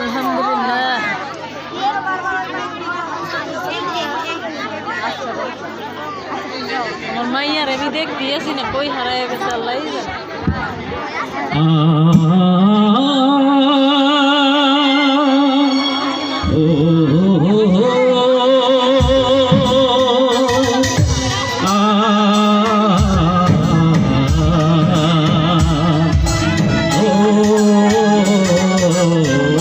अल्हम्दुलिल्लाह और मैया रे भी देखती है सीने कोई हराया के चल रही है Oh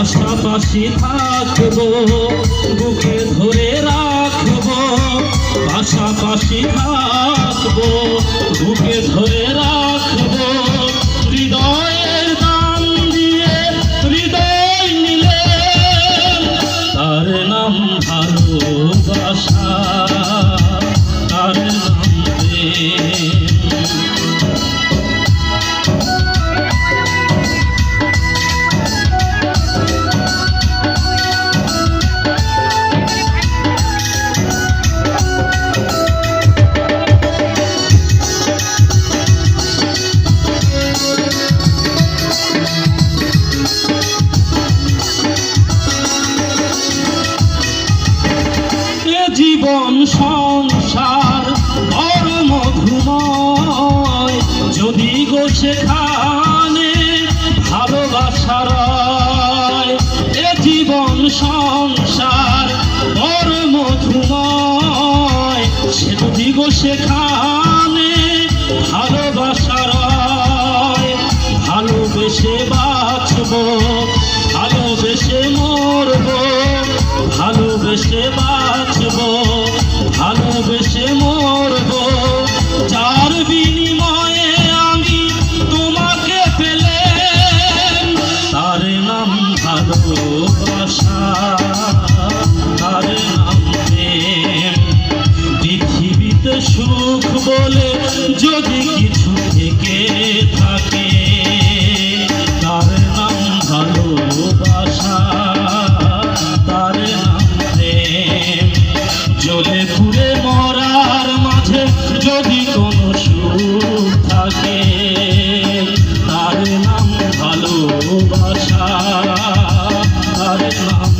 পাশাপাশি থাকব, বুকে ধরে রাখব, পাশাপাশি থাকব, বুকে ধরে রাখব। হৃদয়ের দাম দিয়ে হৃদয় নিলে তার নাম ভালোবাসা। জীবন সংসার পরম মধুময় যদি গো সেখানে ভালোবাসার এ জীবন সংসার পরম মধুময় সে যদি গো সেখানে ভালোবাসার ভালোবেসে বাঁচব, ভালোবেসে মরব, ভালোবেসে বা ভালোবেসে মরব। যার বিনিময়ে আমি তোমাকে পেলে তার নাম ভালোবাসা, তার নাম পৃথিবীতে সুখ বলে যদি কিছু থেকে থাকে যদি কোনো সুখ থাকে তার নাম ভালোবাসা তার নাম